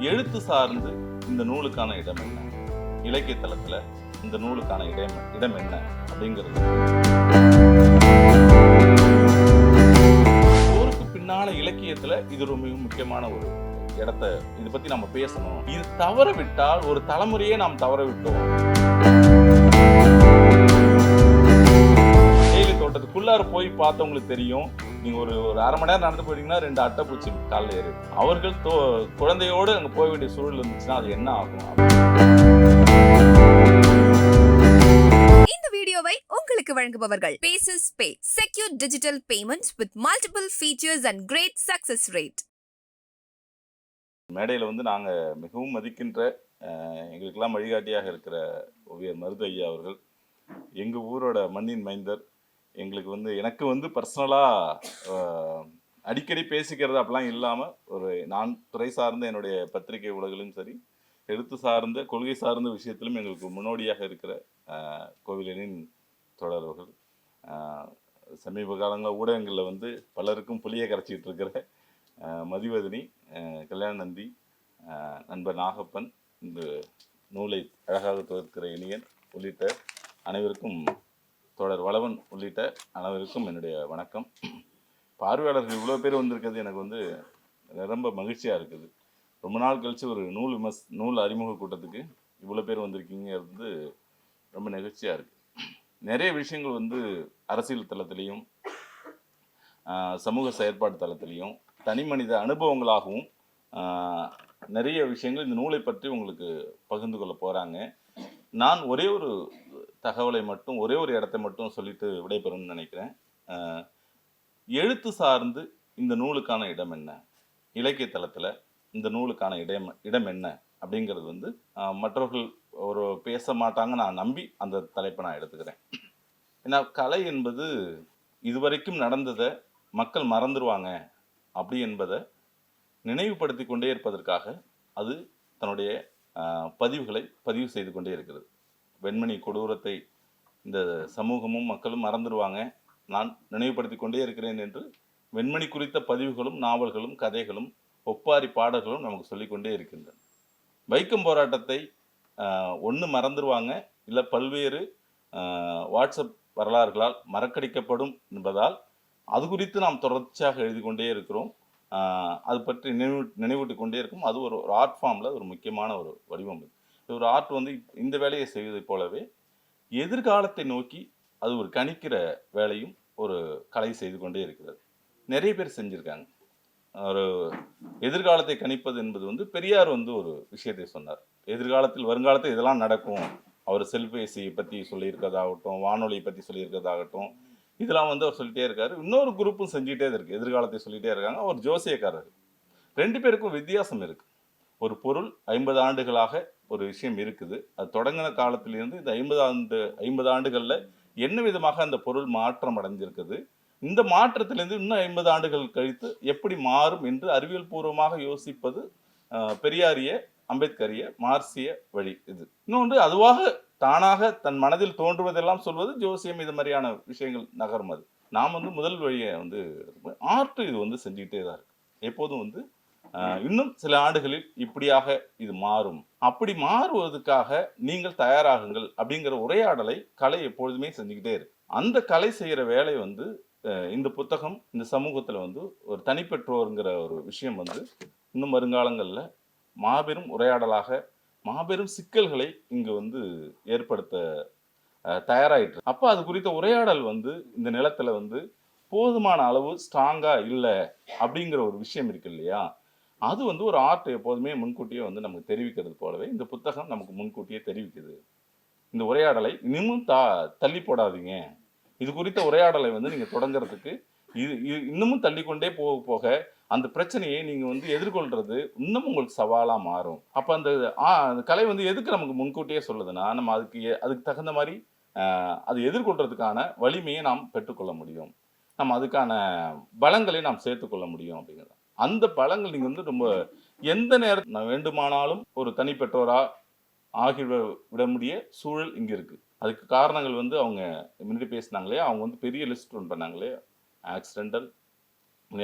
எழுத்து சார்ந்து இந்த நூலுக்கான இடம் என்ன? இலக்கிய தளத்துல இந்த நூலுக்கான இடம் இடம் என்ன அப்படிங்கிறது. போருக்கு பின்னால இலக்கியத்துல இது ஒரு மிக முக்கியமான ஒரு இடத்த இதை பத்தி நம்ம பேசணும். இது தவற விட்டால் ஒரு தலைமுறையே நாம் தவற விட்டோம் தேயிலை தோட்டத்துக்குள்ளார போய் பார்த்தவங்களுக்கு தெரியும். நீங்க ஒரு ஒரு அரை மணி நேரம் நடந்து போயிட்டீங்கன்னா ரெண்டு அட்டைப்பூச்சி காலில் ஏறி. அவர்கள் தோ குழந்தையோடு அங்க போக வேண்டிய சூழல் இருந்துச்சுன்னா அது என்ன ஆகும்? இந்த வீடியோவை உங்களுக்கு வழங்குபவர்கள். Bases pay secure digital payments with multiple features and great success rate மேடையில் வந்து நாங்கள் மிகவும் மதிக்கின்ற எங்களுக்கெல்லாம் வழிகாட்டியாக இருக்கிற ஓவியர் மருது ஐயா அவர்கள் எங்கள் ஊரோட மண்ணின் மைந்தர் எங்களுக்கு வந்து எனக்கு வந்து பர்சனலாக அடிக்கடி பேசிக்கிறது அப்படிலாம் இல்லாமல் ஒரு நான் துறை சார்ந்த என்னுடைய பத்திரிகை உலகிலும் சரி எழுத்து சார்ந்த கொள்கை சார்ந்த விஷயத்திலும் எங்களுக்கு முன்னோடியாக இருக்கிற கோவிலனின் தொடர்புகள் சமீப காலங்களில் ஊடகங்களில் வந்து பலருக்கும் புளியை கரைச்சிக்கிட்டு இருக்கிற மதிவதனி கல்யாண நந்தி நண்பர் நாகப்பன் இந்த நூலை அழகாக தொகுக்கிற இனியன் உள்ளிட்ட அனைவருக்கும் தொடர் வளவன் உள்ளிட்ட அனைவருக்கும் என்னுடைய வணக்கம். பார்வையாளர்கள் இவ்வளோ பேர் வந்திருக்கிறது எனக்கு வந்து ரொம்ப மகிழ்ச்சியாக இருக்குது. ரொம்ப நாள் கழித்து ஒரு நூல் விமர்ஸ் நூல் அறிமுக கூட்டத்துக்கு இவ்வளோ பேர் வந்திருக்கீங்கிறது வந்து ரொம்ப நெகிழ்ச்சியாக இருக்குது நிறைய விஷயங்கள் வந்து அரசியல் தளத்திலையும் சமூக செயற்பாடு தளத்திலையும் தனி மனித அனுபவங்களாகவும் நிறைய விஷயங்கள் இந்த நூலை பற்றி உங்களுக்கு பகிர்ந்து கொள்ள போகிறாங்க நான் ஒரே ஒரு தகவலை மட்டும் ஒரே ஒரு இடத்தை மட்டும் சொல்லிட்டு விடைபெறும்னு நினைக்கிறேன். எழுத்து சார்ந்து இந்த நூலுக்கான இடம் என்ன? இலக்கிய தளத்தில் இந்த நூலுக்கான இடம் இடம் என்ன? அப்படிங்கிறது வந்து மற்றவர்கள் ஒரு பேச மாட்டாங்க நான் நம்பி அந்த தலைப்பை நான் எடுத்துக்கிறேன். ஏன்னா கலை என்பது இதுவரைக்கும் நடந்ததை மக்கள் மறந்துடுவாங்க அப்படி என்பதை நினைவுபடுத்தி கொண்டே இருப்பதற்காக அது தன்னுடைய பதிவுகளை பதிவு செய்து கொண்டே இருக்கிறது. வெண்மணி கொடூரத்தை இந்த சமூகமும் மக்களும் மறந்துடுவாங்க. நான் நினைவுபடுத்தி கொண்டே இருக்கிறேன் என்று வெண்மணி குறித்த பதிவுகளும் நாவல்களும் கதைகளும் ஒப்பாரி பாடல்களும் நமக்கு சொல்லிக்கொண்டே இருக்கின்றன. வைக்கம் போராட்டத்தை ஒன்று மறந்துடுவாங்க. இல்லை பல்வேறு வாட்ஸ்அப் வரலாறுகளால் மறக்கடிக்கப்படும் என்பதால் அது குறித்து நாம் தொடர்ச்சியாக எழுதி கொண்டே இருக்கிறோம். அது பற்றி நினைவு நினைவூட்டி கொண்டே இருக்கும். அது ஒரு ஒரு ஆர்ட் ஃபார்மில் ஒரு முக்கியமான ஒரு வடிவம் இது ஒரு ஆர்ட் வந்து இந்த வேலையை செய்வதைப் போலவே எதிர்காலத்தை நோக்கி அது ஒரு கணிக்கிற வேலையும் ஒரு கலை செய்து கொண்டே இருக்கிறது. நிறைய பேர் செஞ்சுருக்காங்க. ஒரு எதிர்காலத்தை கணிப்பது என்பது வந்து பெரியார் வந்து ஒரு விஷயத்தை சொன்னார். எதிர்காலத்தில் வருங்காலத்தில் இதெல்லாம் நடக்கும். அவர் செல்பேசியை பற்றி சொல்லியிருக்கிறதாகட்டும் வானொலியை பற்றி சொல்லியிருக்கிறதாகட்டும் இதெல்லாம் வந்து அவர் சொல்லிட்டே இருக்காரு. இன்னொரு குரூப்பும் செஞ்சுட்டே இருக்கு. எதிர்காலத்தை சொல்லிட்டே இருக்காங்க. அவர் ஜோசியக்காரர். ரெண்டு பேருக்கும் வித்தியாசம் இருக்கு. ஒரு பொருள் ஐம்பது ஆண்டுகளாக ஒரு விஷயம் இருக்குது. அது தொடங்கின காலத்திலிருந்து இந்த ஐம்பது ஆண்டு ஐம்பது ஆண்டுகளில் என்ன விதமாக அந்த பொருள் மாற்றம் அடைஞ்சிருக்குது? இந்த மாற்றத்திலிருந்து இன்னும் ஐம்பது ஆண்டுகள் கழித்து எப்படி மாறும் என்று அறிவியல் பூர்வமாக யோசிப்பது பெரியாரிய அம்பேத்கரிய மார்சிய வழி இது. இன்னொன்று அதுவாக தானாக தன் மனதில் தோன்றுவதெல்லாம் சொல்வது ஜோசியம் இது மாதிரியான விஷயங்கள் நகரும் அது. நாம் வந்து முதல் வழியை வந்து ஆர்ட் இது வந்து செஞ்சுக்கிட்டே தான் இருக்கு. எப்போதும் வந்து இன்னும் சில ஆண்டுகளில் இப்படியாக இது மாறும். அப்படி மாறுவதற்காக நீங்கள் தயாராகுங்கள் அப்படிங்கிற உரையாடலை கலை எப்பொழுதுமே செஞ்சுக்கிட்டே இருக்கு. அந்த கலை செய்கிற வேலை வந்து இந்த புத்தகம் இந்த சமூகத்தில் வந்து ஒரு தனிப்பெற்றோருங்கிற ஒரு விஷயம் வந்து இன்னும் வருங்காலங்களில் மாபெரும் உரையாடலாக மாபெரும் சிக்கல்களை இங்கு வந்து ஏற்படுத்த தயாராகிட்டு அப்போ அது குறித்த உரையாடல் வந்து இந்த நிலத்தில் வந்து போதுமான அளவு ஸ்ட்ராங்காக இல்லை அப்படிங்கிற ஒரு விஷயம் இருக்கு இல்லையா? அது வந்து ஒரு ஆர்ட் எப்போதுமே முன்கூட்டியே வந்து நமக்கு தெரிவிக்கிறது போலவே இந்த புத்தகம் நமக்கு முன்கூட்டியே தெரிவிக்குது. இந்த உரையாடலை இன்னமும் தா தள்ளி போடாதீங்க. இது குறித்த உரையாடலை வந்து நீங்கள் தொடங்குறதுக்கு இது இது இன்னமும் தள்ளிக்கொண்டே போக போக அந்த பிரச்சனையை நீங்கள் வந்து எதிர்கொள்றது இன்னும் உங்களுக்கு சவாலாக மாறும். அப்போ அந்த ஆ, அந்த கலை வந்து எதுக்கு நமக்கு முன்கூட்டியே சொல்லுதுன்னா நம்ம அதுக்கு அதுக்கு தகுந்த மாதிரி அது எதிர்கொள்றதுக்கான வலிமையை நாம் பெற்றுக்கொள்ள முடியும். நம்ம அதுக்கான பலங்களை நாம் சேர்த்துக்கொள்ள முடியும் அப்படிங்கிறது. அந்த பழங்கள் நீங்கள் வந்து ரொம்ப எந்த நேரத்தில் வேண்டுமானாலும் ஒரு தனிப்பெற்றோரா ஆகி விட- முடிய சூழல் இங்கே இருக்குது அதுக்கு காரணங்கள் வந்து அவங்க முன்னாடி பேசினாங்களே அவங்க வந்து பெரிய லிஸ்ட் ஒன்று பண்ணாங்களே ஆக்சிடென்டல்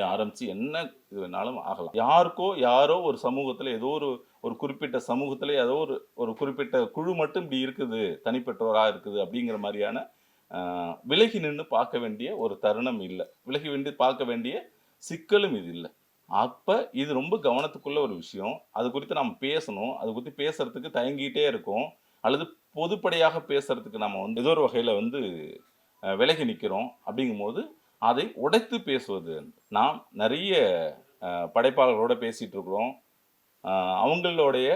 ஆரம்பித்து என்ன இது வேணாலும் ஆகலாம். யாருக்கோ யாரோ ஒரு சமூகத்தில் ஏதோ ஒரு ஒரு குறிப்பிட்ட சமூகத்தில் ஏதோ ஒரு ஒரு குறிப்பிட்ட குழு மட்டும் இப்படி இருக்குது தனிப்பட்டவரா இருக்குது அப்படிங்கிற மாதிரியான விலகி நின்று பார்க்க வேண்டிய ஒரு தருணம் இல்லை. விலகி வேண்டி பார்க்க வேண்டிய சிக்கலும் இது இல்லை. அப்போ இது ரொம்ப கவனத்துக்குள்ள ஒரு விஷயம். அது குறித்து நம்ம பேசணும். அது குறித்து பேசுறதுக்கு தயங்கிட்டே இருக்கோம். அல்லது பொதுப்படையாக பேசுறதுக்கு நம்ம வந்து ஏதோ ஒரு வகையில் வந்து விலகி நிற்கிறோம் அப்படிங்கும்போது அதை உடைத்து பேசுவது. நாம் நிறைய படைப்பாளர்களோட பேசிகிட்டு இருக்கிறோம். அவங்களுடைய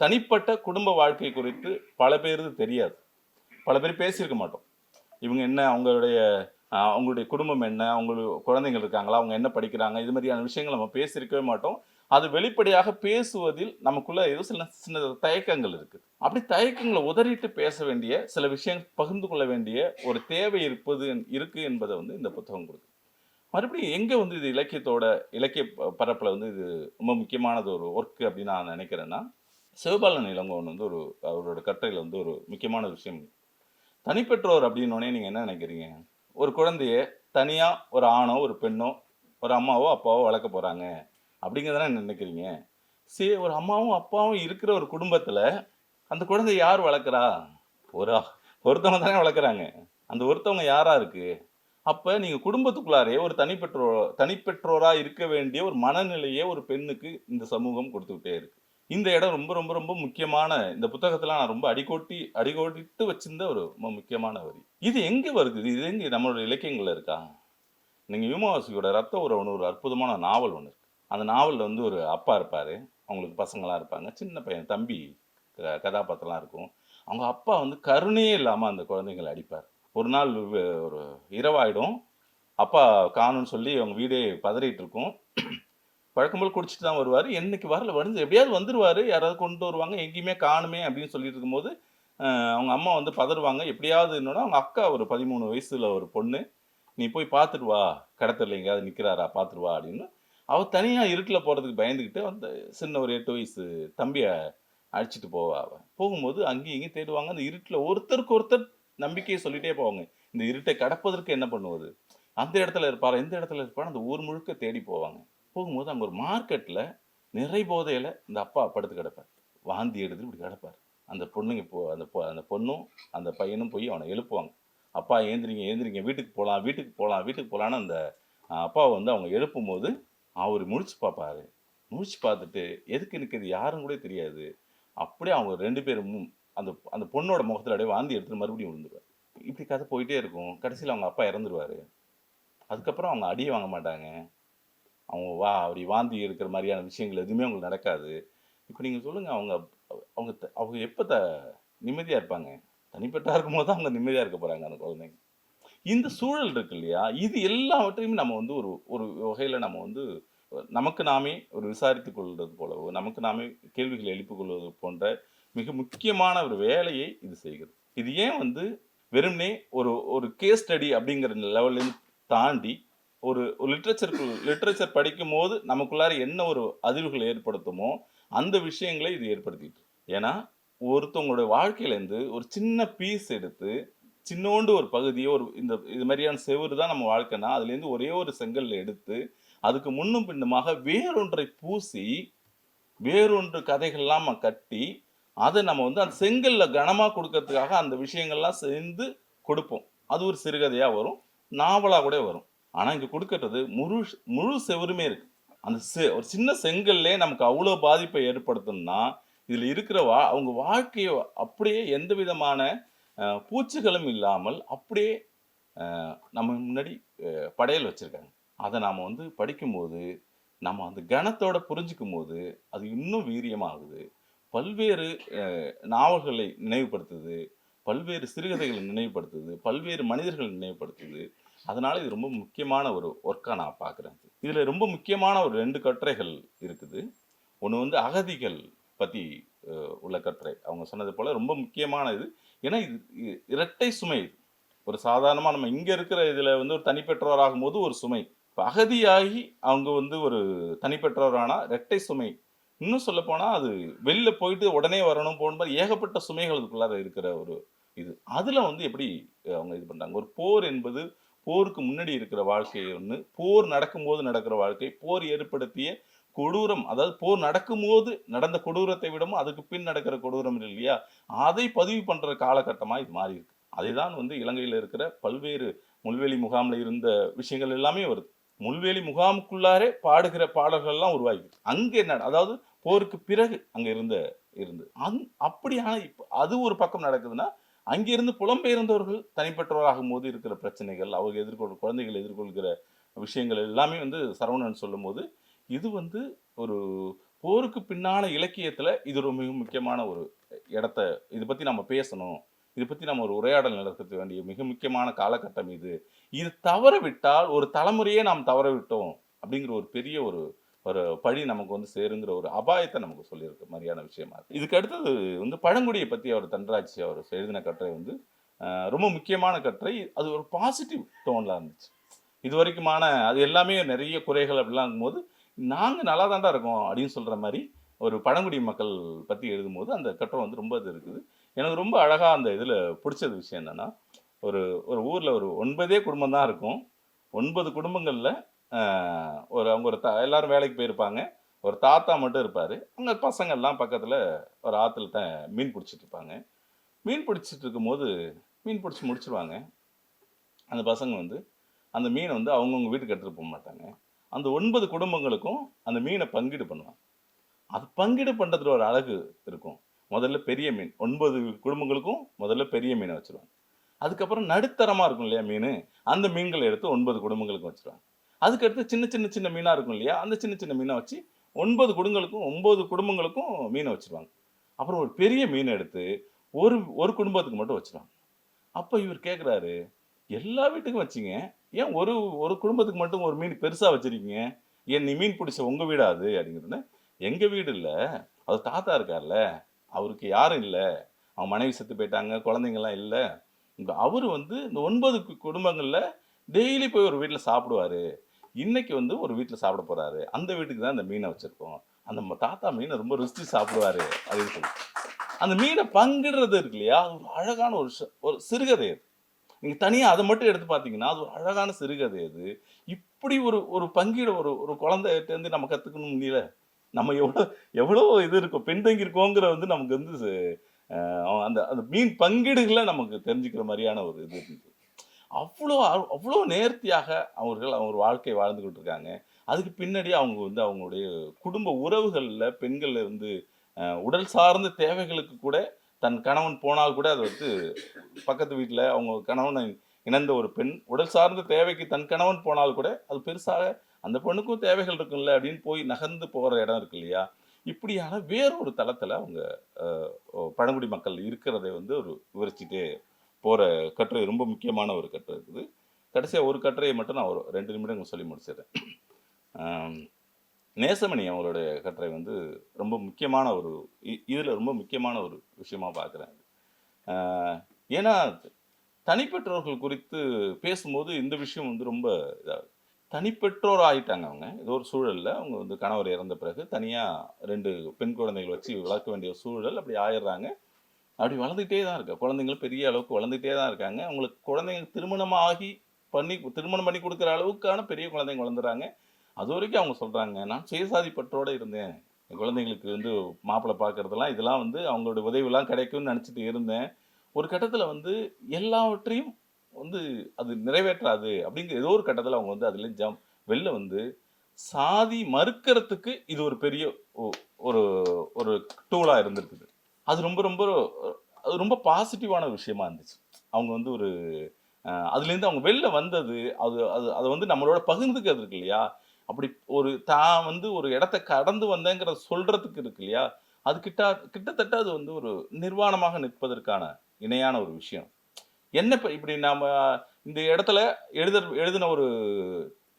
தனிப்பட்ட குடும்ப வாழ்க்கை குறித்து பல பேருக்கு தெரியாது. பல பேர் பேசியிருக்க மாட்டோம். இவங்க என்ன அவங்களுடைய அவங்களுடைய குடும்பம் என்ன அவங்களுக்கு குழந்தைங்க இருக்காங்களா அவங்க என்ன படிக்கிறாங்க இது மாதிரியான விஷயங்கள் நம்ம பேசியிருக்கவே மாட்டோம். அது வெளிப்படையாக பேசுவதில் நமக்குள்ள ஏதோ சில சின்ன தயக்கங்கள் இருக்குது. அப்படி தயக்கங்களை உதறிட்டு பேச வேண்டிய சில விஷயங்கள் பகிர்ந்து கொள்ள வேண்டிய ஒரு தேவை இருப்பது இருக்கு என்பதை வந்து இந்த புத்தகம் கொடுக்குது. மறுபடியும் எங்கே வந்து இது இலக்கியத்தோட இலக்கிய ப- வந்து இது ரொம்ப முக்கியமானது ஒரு ஒர்க் அப்படின்னு நான் நினைக்கிறேன்னா சிவபாலன் இளங்கோவன் வந்து ஒரு அவரோட கட்டுரையில் வந்து ஒரு முக்கியமான விஷயம். தனிப்பெற்றோர் அப்படின்னோடனே நீங்கள் என்ன நினைக்கிறீங்க? ஒரு குழந்தைய தனியாக ஒரு ஆணோ ஒரு பெண்ணோ ஒரு அம்மாவோ அப்பாவோ வளர்க்க போகிறாங்க அப்படிங்கிறத நினைக்கிறீங்க? சரி ஒரு அம்மாவும் அப்பாவும் இருக்கிற ஒரு குடும்பத்தில் அந்த குழந்தைய யார் வளர்க்குறா? ஒரு ஒருத்தவங்க தானே வளர்க்குறாங்க. அந்த ஒருத்தவங்க யாராக இருக்குது அப்போ நீங்கள் குடும்பத்துக்குள்ளாரே ஒரு தனிப்பெற்றோர் தனிப்பெற்றோராக இருக்க வேண்டிய ஒரு மனநிலையே ஒரு பெண்ணுக்கு இந்த சமூகம் கொடுத்துக்கிட்டே இருக்குது இந்த இடம் ரொம்ப ரொம்ப ரொம்ப முக்கியமான இந்த புத்தகத்தில் நான் ரொம்ப அடிக்கோட்டி அடிக்கோட்டிட்டு வச்சிருந்த ஒரு ரொம்ப முக்கியமான வரி. இது எங்கே வருது? இது எங்கே நம்மளோட இலக்கியங்களில் இருக்கா? நீங்கள் விமவாசியோட ரத்த உறவுன்னு ஒரு அற்புதமான நாவல் ஒன்று இருக்குது அந்த நாவலில் வந்து ஒரு அப்பா இருப்பார். அவங்களுக்கு பசங்களாம் இருப்பாங்க. சின்ன பையன் தம்பி க- கதாபாத்திரம்லாம் இருக்கும். அவங்க அப்பா வந்து கருணையே இல்லாமல் அந்த குழந்தைங்களை அடிப்பார். ஒரு நாள் ஒரு இரவாயிடும். அப்பா காணும்னு சொல்லி அவங்க வீடே பதறிட்டு இருக்கும். வழக்கம் போல் குடிச்சிட்டு தான் வருவார். என்னைக்கு வரல வந்து எப்படியாவது வந்துடுவார் யாராவது கொண்டு வருவாங்க. எங்கேயுமே காணுமே அப்படின்னு சொல்லிட்டு இருக்கும்போது அவங்க அம்மா வந்து பதறுவாங்க. எப்படியாவது என்னோட அவங்க அக்கா ஒரு பதிமூணு வயசுல ஒரு பொண்ணு நீ போய் பார்த்துட்டு வா. கடத்தல எங்கேயாவது நிற்கிறாரா பார்த்துட்டு வா. அப்படின்னு. அவள் தனியாக இருட்டில் போகிறதுக்கு பயந்துக்கிட்டு அந்த சின்ன ஒரு எட்டு வயசு தம்பியை அழைச்சிட்டு போவா அவன் போகும்போது அங்கேயும் இங்கேயும் தேடுவாங்க. அந்த இருட்டில் ஒருத்தருக்கு ஒருத்தர் நம்பிக்கையை சொல்லிட்டே போவாங்க. இந்த இருட்டை கடப்பதற்கு என்ன பண்ணுவது? அந்த இடத்துல இருப்பாரா இந்த இடத்துல இருப்பாரு அந்த ஊர் முழுக்க தேடி போவாங்க. போகும்போது அங்கே ஒரு மார்க்கெட்டில் நிறை போதையில் இந்த அப்பா படுத்து கிடப்பார். வாந்தி எடுத்து இப்படி கிடப்பார். அந்த பொண்ணுங்க போ அந்த பொ- அந்த பொண்ணும் அந்த பையனும் போய் அவனை எழுப்புவாங்க. அப்பா ஏந்திரிங்க ஏந்திரிங்க வீட்டுக்கு போகலாம் வீட்டுக்கு போகலாம் வீட்டுக்கு போகலான்னு அந்த அப்பாவை வந்து அவங்க எழுப்பும்போது அவர் முழிச்சு பார்ப்பாரு. முடிச்சு பார்த்துட்டு எதுக்கு நிற்கிறது யாரும் கூட தெரியாது. அப்படியே அவங்க ரெண்டு பேரும் அந்த அந்த பொண்ணோட முகத்தில் அப்படியே வாந்தி எடுத்துட்டு மறுபடியும் விழுந்துருவார். இப்படி கதை போயிட்டே இருக்கும். கடைசியில் அவங்க அப்பா இறந்துருவாரு. அதுக்கப்புறம் அவங்க அடியே வாங்க மாட்டாங்க. அவங்க வா அப்படி வாந்தி இருக்கிற மாதிரியான விஷயங்கள் எதுவுமே அவங்களுக்கு நடக்காது. இப்போ நீங்கள் சொல்லுங்கள் அவங்க அவங்க த- அவங்க எப்போ த நிம்மதியாக இருப்பாங்க? தனிப்பட்டா இருக்கும்போது தான் அவங்க நிம்மதியாக இருக்க போகிறாங்க அந்த குழந்தைங்க. இந்த சூழல் இருக்கு இல்லையா? இது எல்லாவற்றையும் நம்ம வந்து ஒரு ஒரு வகையில் நம்ம வந்து நமக்கு நாமே ஒரு விசாரித்துக் கொள்வது போலவோ நமக்கு நாமே கேள்விகளை எழுப்பிக் கொள்வது போன்ற மிக முக்கியமான ஒரு வேலையை இது செய்கிறது. இது ஏன் வந்து வெறுமனே ஒரு ஒரு கேஸ் ஸ்டடி அப்படிங்கிற லெவல்லேருந்து தாண்டி ஒரு ஒரு லிட்ரேச்சருக்கு லிட்ரேச்சர் படிக்கும் போது நமக்குள்ளார என்ன ஒரு அதிர்வுகள் ஏற்படுத்துமோ அந்த விஷயங்களை இது ஏற்படுத்திட்டு ஏன்னா ஒருத்தவங்களோட வாழ்க்கையிலேருந்து ஒரு சின்ன பீஸ் எடுத்து சின்னோண்டு ஒரு பகுதியை ஒரு இந்த இது மாதிரியான செவுரு தான் நம்ம வாழ்க்கைனா அதுலேருந்து ஒரே ஒரு செங்கல் எடுத்து அதுக்கு முன்னும் பின்னுமாக வேறொன்றை பூசி வேறொன்று கதைகள்லாம் நம்ம கட்டி அதை நம்ம வந்து அந்த செங்கல்ல கனமாக கொடுக்கறதுக்காக அந்த விஷயங்கள்லாம் சேர்ந்து கொடுப்போம். அது ஒரு சிறுகதையாக வரும் நாவலாக கூட வரும். ஆனால் இங்கே கொடுக்கறது முழு முழு செவருமே இருக்கு. அந்த செ ஒரு சின்ன செங்கல்லே நமக்கு அவ்வளோ பாதிப்பை ஏற்படுத்தணும்னா இதில் இருக்கிற வா அவங்க வாழ்க்கையை அப்படியே எந்த விதமான பூச்சிகளும் இல்லாமல் அப்படியே நம்ம முன்னாடி படையல் வச்சுருக்காங்க. அதை நாம் வந்து படிக்கும்போது நம்ம அந்த கணத்தோட புரிஞ்சிக்கும் போது அது இன்னும் வீரியமாகுது. பல்வேறு நாவல்களை நினைவுபடுத்துது. பல்வேறு சிறுகதைகளை நினைவுபடுத்துது. பல்வேறு மனிதர்களை நினைவுபடுத்துது. அதனால் இது ரொம்ப முக்கியமான ஒரு ஒர்க்காக நான் பார்க்குறேன். இதில் ரொம்ப முக்கியமான ஒரு ரெண்டு கட்டுரைகள் இருக்குது. ஒன்று வந்து அகதிகள் பற்றி உள்ள கட்டுரை. அவங்க சொன்னது போல் ரொம்ப முக்கியமான இது. ஏன்னா இது இரட்டை சுமை. இது ஒரு சாதாரணமாக நம்ம இங்கே இருக்கிற இதில் வந்து ஒரு தனிப்பெற்றோராகும் போது ஒரு சுமை. இப்போ அகதியாகி அவங்க வந்து ஒரு தனிப்பெற்றோரானால் இரட்டை சுமை. இன்னும் சொல்லப்போனால் அது வெளில போயிட்டு உடனே வரணும் போகும்போது ஏகப்பட்ட சுமைகள் இருக்கிற ஒரு இது. அதில் வந்து எப்படி அவங்க இது பண்ணுறாங்க ஒரு போர் என்பது போருக்கு முன்னாடி இருக்கிற வாழ்க்கை ஒன்று போர் நடக்கும்போது நடக்கிற வாழ்க்கை போர் ஏற்படுத்திய கொடூரம் அதாவது போர் நடக்கும்போது நடந்த கொடூரத்தை விடவும் அதுக்கு பின் நடக்கிற கொடூரம் இல்லையா? அதை பதிவு பண்ணுற காலகட்டமாக இது மாறி இருக்கு. அதுதான் வந்து இலங்கையில் இருக்கிற பல்வேறு முல்வெளி முகாமில் இருந்த விஷயங்கள் எல்லாமே வருது. முள்வேலி முகாமுக்குள்ளாரே பாடுகிற பாடல்கள்லாம் உருவாகி அங்கே என்ன அதாவது போருக்கு பிறகு அங்கே இருந்த இருந்து அந் அப்படியான இப்போ அது ஒரு பக்கம் நடக்குதுன்னா அங்கிருந்து புலம்பெயர்ந்தவர்கள் தனிப்பட்டவராகும் போது இருக்கிற பிரச்சனைகள் அவங்க எதிர்கொள் குழந்தைகள் எதிர்கொள்கிற விஷயங்கள் எல்லாமே வந்து சரவணன் சொல்லும்போது இது வந்து ஒரு போருக்கு பின்னான இலக்கியத்தில் இது ஒரு மிக முக்கியமான ஒரு இடத்த இதை பற்றி நம்ம பேசணும் இதை பற்றி நம்ம ஒரு உரையாடல் நடத்த வேண்டிய மிக முக்கியமான காலகட்டம் இது. இது தவற விட்டால் ஒரு தலைமுறையே நாம் தவற விட்டோம் அப்படிங்கிற ஒரு பெரிய ஒரு ஒரு பழி நமக்கு வந்து சேருங்கிற ஒரு அபாயத்தை நமக்கு சொல்லியிருக்க மாதிரியான விஷயமா இருக்குது இதுக்கு அடுத்தது வந்து பழங்குடியை பற்றி அவர் தன்ராஜ் அவர் எழுதின கட்டுரை வந்து ரொம்ப முக்கியமான கட்டுரை. அது ஒரு பாசிட்டிவ் டோனில் இருந்துச்சு. இது வரைக்குமான அது எல்லாமே நிறைய குறைகள் அப்படிலாம் போது நாங்கள் நல்லா தாண்டா இருக்கோம் அப்படின்னு சொல்கிற மாதிரி ஒரு பழங்குடி மக்கள் பற்றி எழுதும்போது அந்த கட்டுரை வந்து ரொம்ப இது இருக்குது. எனக்கு ரொம்ப அழகாக அந்த இதில் பிடிச்சது விஷயம் என்னென்னா ஒரு ஒரு ஊரில் ஒரு ஒன்பதே குடும்பம் தான் இருக்கும். ஒன்பது குடும்பங்களில் ஒரு அவங்க ஒரு தா எல்லாரும் வேலைக்கு போயிருப்பாங்க. ஒரு தாத்தா மட்டும் இருப்பார். அவங்க பசங்கள்லாம் பக்கத்தில் ஒரு ஆற்றுல தான் மீன் பிடிச்சிட்டு இருப்பாங்க. மீன் பிடிச்சிட்டு இருக்கும்போது மீன் பிடிச்சி முடிச்சிருவாங்க. அந்த பசங்க வந்து அந்த மீனை வந்து அவங்கவுங்க வீட்டுக்கு எடுத்துகிட்டு போக மாட்டாங்க. அந்த ஒன்பது குடும்பங்களுக்கும் அந்த மீனை பங்கீடு பண்ணுவாங்க. அது பங்கீடு பண்ணுறதுல ஒரு அழகு இருக்கும். முதல்ல பெரிய மீன் ஒன்பது குடும்பங்களுக்கும் முதல்ல பெரிய மீனை வச்சுருவாங்க. அதுக்கப்புறம் நடுத்தரமாக இருக்கும் இல்லையா மீன்? அந்த மீன்களை எடுத்து ஒன்பது குடும்பங்களுக்கும் வச்சுருவாங்க. அதுக்கடுத்து சின்ன சின்ன சின்ன மீனாக இருக்கும் இல்லையா? அந்த சின்ன சின்ன மீனை வச்சு ஒன்பது குடும்பங்களுக்கும் ஒன்பது குடும்பங்களுக்கும் மீனை வச்சுருவாங்க. அப்புறம் ஒரு பெரிய மீனை எடுத்து ஒரு ஒரு குடும்பத்துக்கு மட்டும் வச்சிருவாங்க. அப்போ இவர் கேட்குறாரு எல்லா வீட்டுக்கும் வச்சிங்க. ஏன் ஒரு ஒரு குடும்பத்துக்கு மட்டும் ஒரு மீன் பெருசாக வச்சுருக்கீங்க? ஏன் நீ மீன் பிடிச்ச உங்கள் வீடா அது? அப்படிங்கிறதுன்னு எங்கள் வீடு இல்லை. அது தாத்தா இருக்கார்ல. அவருக்கு யாரும் இல்லை. அவங்க மனைவி செத்து போயிட்டாங்க. குழந்தைங்கலாம் இல்லை. அவர் வந்து இந்த ஒன்பது குடும்பங்களில் டெய்லி போய் ஒரு வீட்டில் சாப்பிடுவாரு. இன்னைக்கு வந்து ஒரு வீட்டில் சாப்பிட போகிறாரு அந்த வீட்டுக்கு தான் இந்த மீனை வச்சுருக்கோம். அந்த ம- தாத்தா மீனை ரொம்ப ருசி சாப்பிடுவாரு. அப்படின்னு சொல்லி. அந்த மீனை பங்கிடுறது இருக்கு இல்லையா? அது ஒரு அழகான ஒரு ச- ஒரு சிறுகதை அது. நீங்கள் தனியாக அதை மட்டும் எடுத்து பார்த்தீங்கன்னா அது ஒரு அழகான சிறுகதை அது. இப்படி ஒரு ஒரு பங்கீடு ஒரு ஒரு குழந்தைகிட்டேருந்து நம்ம கற்றுக்கணும் முடியல நம்ம எவ்வளோ எவ்வளோ இது இருக்கோம் பின்தங்கி இருக்கோங்கிற வந்து நமக்கு வந்து ச- அந்த அந்த மீன் பங்கீடுகளை நமக்கு தெரிஞ்சுக்கிற மாதிரியான ஒரு இது இருந்துச்சு அவ்வளோ அவ்வளோ நேர்த்தியாக அவர்கள் அவங்க ஒரு வாழ்க்கை வாழ்ந்துக்கிட்டு இருக்காங்க அதுக்கு பின்னாடி அவங்க வந்து அவங்களுடைய குடும்ப உறவுகளில் பெண்கள் இருந்து உடல் சார்ந்த தேவைகளுக்கு கூட தன் கணவன் போனால் கூட அது வந்து பக்கத்து வீட்டில் அவங்க கணவனை இணைந்த ஒரு பெண் உடல் சார்ந்த தேவைக்கு தன் கணவன் போனால் கூட அது பெருசாக அந்த பெண்ணுக்கும் தேவைகள் இருக்குல்ல அப்படின்னு போய் நகர்ந்து போகிற இடம் இருக்கு இல்லையா? இப்படியான வேறொரு தளத்தில் அவங்க பழங்குடி மக்கள் இருக்கிறதை வந்து ஒரு விவரிச்சுட்டு போகிற கட்டுரை ரொம்ப முக்கியமான ஒரு கட்டுரை இருக்குது. கடைசியாக ஒரு கட்டுரையை மட்டும் நான் ஒரு ரெண்டு நிமிடம் சொல்லி முடிச்சிடுறேன். நேசமணி அவங்களுடைய கட்டுரை வந்து ரொம்ப முக்கியமான ஒரு இதில் ரொம்ப முக்கியமான ஒரு விஷயமா பார்க்குறேன். ஏன்னா தனிப்பெற்றோர்கள் குறித்து பேசும்போது இந்த விஷயம் வந்து ரொம்ப இதாக தனிப்பெற்றோர் ஆயிட்டாங்க அவங்க. ஏதோ ஒரு சூழலில் அவங்க வந்து கணவர் இறந்த பிறகு தனியாக ரெண்டு பெண் குழந்தைகள் வச்சு வளர்க்க வேண்டிய சூழல் அப்படி ஆயிடுறாங்க. அப்படி வளர்ந்துட்டே தான் இருக்கு. குழந்தைங்களும் பெரிய அளவுக்கு வளர்ந்துட்டே தான் இருக்காங்க. அவங்களுக்கு குழந்தைங்க திருமணமாகி பண்ணி திருமணம் பண்ணி கொடுக்குற அளவுக்கான பெரிய குழந்தைங்க வளர்ந்துறாங்க அது வரைக்கும் அவங்க சொல்கிறாங்க நான் சுயசாதி பற்றோடு இருந்தேன். என் குழந்தைங்களுக்கு வந்து மாப்பிள்ளை பார்க்குறதுலாம் இதெல்லாம் வந்து அவங்களோட உதவிலாம் கிடைக்கும்னு நினச்சிட்டு இருந்தேன். ஒரு கட்டத்தில் வந்து எல்லாவற்றையும் வந்து அது நிறைவேற்றாது அப்படிங்கிற ஏதோ ஒரு கட்டத்தில் அவங்க வந்து அதுலேயும் ஜம் வெளில வந்து சாதி மறுக்கிறதுக்கு இது ஒரு பெரிய ஒ- ஒரு ஒரு டூலாக இருந்திருக்குது. அது ரொம்ப ரொம்ப அது ரொம்ப பாசிட்டிவான விஷயமா இருந்துச்சு. அவங்க வந்து ஒரு அதுலேருந்து அவங்க வெளில வந்தது அது அது அதை வந்து நம்மளோட பகிர்ந்துக்கிறது இருக்கு இல்லையா? அப்படி ஒரு தான் வந்து ஒரு இடத்த கடந்து வந்தேங்கிறத சொல்றதுக்கு இருக்கு இல்லையா? அது கிட்ட கிட்டத்தட்ட அது வந்து ஒரு நிர்வாணமாக நிற்பதற்கான இணையான ஒரு விஷயம். என்ன இப்போ இப்படி நாம் இந்த இடத்துல எழுத எழுதின ஒரு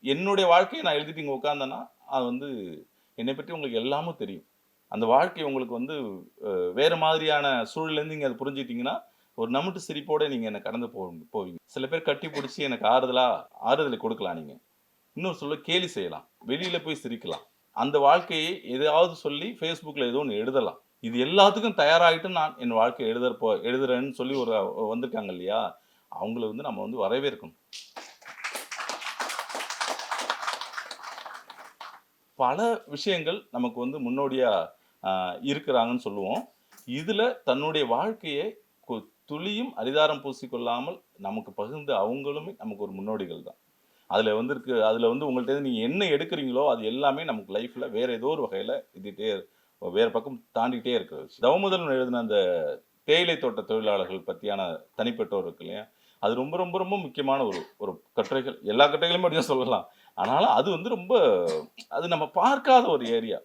என்னுடைய வாழ்க்கையை நான் எழுதிட்டு இங்கே உட்காந்தேன்னா அது வந்து என்னை பற்றி உங்களுக்கு எல்லாமும் தெரியும். அந்த வாழ்க்கை உங்களுக்கு வந்து வேறு மாதிரியான சூழல்லேருந்து நீங்கள் அதை புரிஞ்சுக்கிட்டீங்கன்னா ஒரு நம்மட்டு சிரிப்போடு நீங்கள் என்னை கடந்து போவீங்க போவீங்க. சில பேர் கட்டி பிடிச்சி எனக்கு ஆறுதலாக ஆறுதலை கொடுக்கலாம் நீங்கள் இன்னொரு சொல்ல கேலி செய்யலாம். வெளியில் போய் சிரிக்கலாம். அந்த வாழ்க்கையை எதையாவது சொல்லி ஃபேஸ்புக்கில் ஏதோ ஒன்று எழுதலாம். இது எல்லாத்துக்கும் தயாராகிட்டு நான் என் வாழ்க்கை எழுதறப்போ எழுதுறேன்னு சொல்லி ஒரு வந்திருக்காங்க இல்லையா? அவங்கள வந்து நம்ம வந்து வரவேற்கணும். பல விஷயங்கள் நமக்கு வந்து முன்னோடியாக இருக்கிறாங்கன்னு சொல்லுவோம். இதில் தன்னுடைய வாழ்க்கையை கு- துளியும் அரிதாரம் பூசிக்கொள்ளாமல் நமக்கு பகிர்ந்து அவங்களுமே நமக்கு ஒரு முன்னோடிகள் தான். அதில் வந்து இருக்கு அதில் வந்து உங்கள்கிட்ட இருந்து என்ன எடுக்கிறீங்களோ அது எல்லாமே நமக்கு லைஃப்பில் வேறு ஏதோ ஒரு வகையில் இதுகிட்டே வேறு பக்கம் தாண்டிக்கிட்டே இருக்கிறது விஷயம் தவமுதல் எழுதின அந்த தேயிலை தோட்ட தொழிலாளர்கள் பற்றியான தனிப்பட்டோர் இருக்கு இல்லையா? அது ரொம்ப ரொம்ப ரொம்ப முக்கியமான ஒரு ஒரு கட்டுரைகள். எல்லா கட்டுரைகளுமே அப்படிதான் சொல்லலாம். ஆனாலும் அது வந்து ரொம்ப அது நம்ம பார்க்காத ஒரு ஏரியா.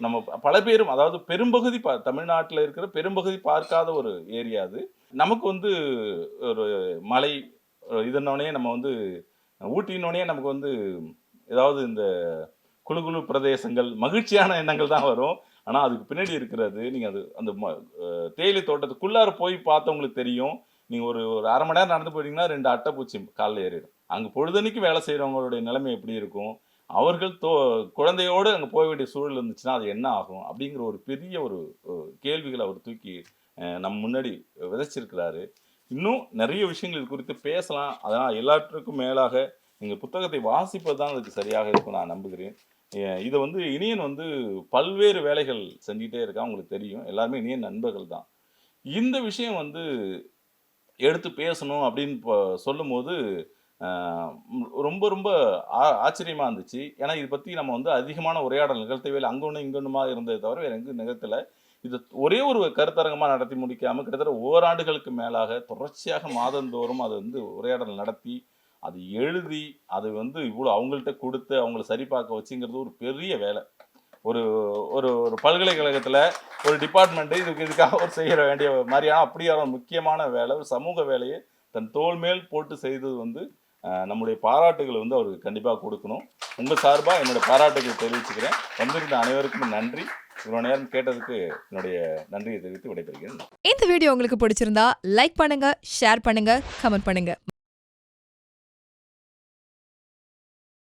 நம்ம பல பேரும் அதாவது பெரும்பகுதி பா தமிழ்நாட்டில் இருக்கிற பெரும்பகுதி பார்க்காத ஒரு ஏரியா அது. நமக்கு வந்து ஒரு மலை இதனோடனே நம்ம வந்து ஊட்டினோடனே நமக்கு வந்து ஏதாவது இந்த குழு குழு பிரதேசங்கள் மகிழ்ச்சியான எண்ணங்கள் தான் வரும். ஆனால் அதுக்கு பின்னாடி இருக்கிறது நீங்கள் அது அந்த ம- தேயிலை தோட்டத்துக்குள்ளார போய் பார்த்தவங்களுக்கு தெரியும். நீங்கள் ஒரு ஒரு அரை மணி நேரம் நடந்து போயிட்டீங்கன்னா ரெண்டு அட்டைப்பூச்சி காலில் ஏறிடும். அங்கே பொழுதனைக்கு வேலை செய்கிறவங்களுடைய நிலைமை எப்படி இருக்கும்? அவர்கள் தோ குழந்தையோடு அங்கே போக வேண்டிய சூழல் இருந்துச்சுன்னா அது என்ன ஆகும்? அப்படிங்கிற ஒரு பெரிய ஒரு கேள்விகளை அவர் தூக்கி நம் முன்னாடி விதைச்சிருக்கிறாரு. இன்னும் நிறைய விஷயங்கள் இது குறித்து பேசலாம். அதனால் எல்லாற்றுக்கும் மேலாக நீங்கள் புத்தகத்தை வாசிப்பது தான் அதுக்கு சரியாக இருக்கும் நான் நம்புகிறேன். இதை வந்து இனியன் வந்து பல்வேறு வேலைகள் செஞ்சுட்டே இருக்கான் உங்களுக்கு தெரியும். எல்லாருமே இனியன் நண்பர்கள் தான். இந்த விஷயம் வந்து எடுத்து பேசணும் அப்படின்னு சொல்லும்போது ரொம்ப ரொம்ப ஆ- இருந்துச்சு. ஏன்னா இதை பற்றி நம்ம வந்து அதிகமான உரையாடல் நிகழ்த்தவே இல்லை. அங்கொன்று ஒன்று இருந்ததை தவிர வேறு எங்கும் நிகழ்த்தலை. இது ஒரே ஒரு கருத்தரங்கமாக நடத்தி முடிக்காமல் கிட்டத்தட்ட ஓராண்டுகளுக்கு மேலாக தொடர்ச்சியாக மாதந்தோறும் அதை வந்து உரையாடல் நடத்தி அது எழுதி அது வந்து இவ்வளோ அவங்கள்ட்ட கொடுத்து அவங்கள சரி பார்க்க வச்சுங்கிறது ஒரு பெரிய வேலை. ஒரு ஒரு ஒரு பல்கலைக்கழகத்தில் ஒரு டிபார்ட்மெண்ட்டு இதுக்கு இதுக்காக ஒரு செய்கிற வேண்டிய மாதிரியான அப்படியான முக்கியமான வேலை ஒரு சமூக வேலையை தன் தோல் மேல் போட்டு செய்தது வந்து நம்முடைய பாராட்டுகளை வந்து அவருக்கு கண்டிப்பாக கொடுக்கணும். உங்கள் சார்பாக என்னுடைய பாராட்டுகளை தெரிவிச்சுக்கிறேன். வந்திருந்த அனைவருக்கும் நன்றி. இவ்வளோ நேரம் கேட்டதுக்கு என்னுடைய நன்றியை தெரிவித்து விடைபெறுகிறேன். இந்த வீடியோ உங்களுக்கு பிடிச்சிருந்தா லைக் பண்ணுங்க ஷேர் பண்ணுங்க கமெண்ட் பண்ணுங்க.